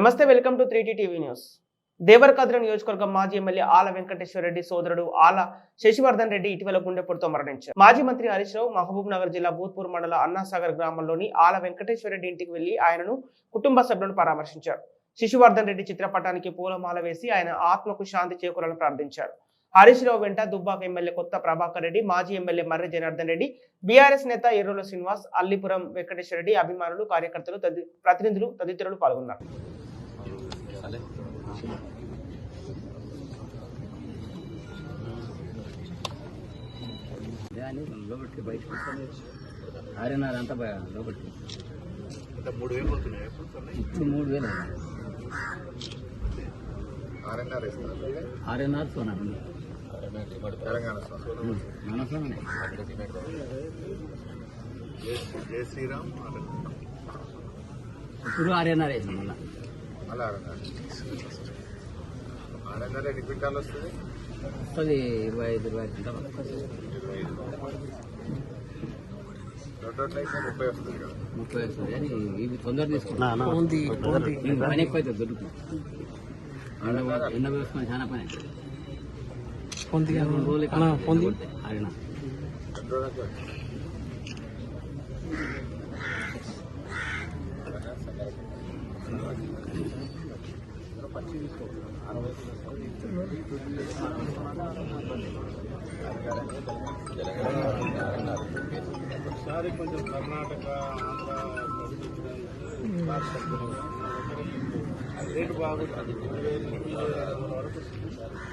నమస్తే welcome to three TV news. Devarakadra నియోజకవర్గం మాజీ ఎమ్మెల్యే ఆల వెంకటేశ్వర రెడ్డి సోదరుడు ఆల శశివర్ధన్ రెడ్డి ఇటీవల గుండెపోటుతో మరణించారు. మాజీ మంత్రి హరీష్ రావు మహబూబ్ నగర్ జిల్లా భూత్పూర్ మండల అన్నాసాగర్ గ్రామంలోని ఆల వెంకటేశ్వర రెడ్డి ఇంటికి వెళ్ళి ఆయనను కుటుంబ సభ్యులను పరామర్శించారు. శిశువర్ధన్ రెడ్డి చిత్రపటానికి పూలమాల వేసి ఆయన ఆత్మకు శాంతి చేకూరాలని ప్రార్థించారు. హరీష్ రావు వెంట దుబ్బాక ఎమ్మెల్యే కొత్త ప్రభాకర్ రెడ్డి మాజీ ఎమ్మెల్యే మర్రి జనార్దన్ రెడ్డి బీఆర్ఎస్ నేత ఎర్రుల శ్రీనివాస్ అల్లిపురం వెంకటేశ్వర రెడ్డి అభిమానులు కార్యకర్తలు తది- ప్రతినిధులు తదితరులు పాల్గొన్నారు. లోపలికి బయటకు ఆరున్నర అంతా లోపలికి. అంటే మూడు వేలు పోతున్నాయి? ఇప్పుడు మూడు వేలు. ఆర్ఎన్ఆర్ ఆరున్నర సోనారు తెలంగాణ స్వామి. మనసులోనే జై- జై శ్రీరామ్ ఆర్ఎన్ఆర్. ఇప్పుడు ఆరున్నర వేసాం మళ్ళా. మళ్ళీ ఆర్ఎన్ఆర్ ఎన్ని క్వింటాలు వస్తుంది? వస్తుంది ఇరవై ఐదు ఇరవై ఇరవై అయితే ముప్పై వస్తుంది కదా. ముప్పై వస్తుంది కానీ ఇవి తొందర తీసుకుంటాం. పని ఎక్కువ అవుతుంది దొరుకుతుంది. ఎండ వేసుకొని చాలా పని రెండు రోజులు ఆరిన రెండు రోజులకి ఒకసారి కొంచెం కర్ణాటక ఆంధ్ర రేటు బాగుంటుంది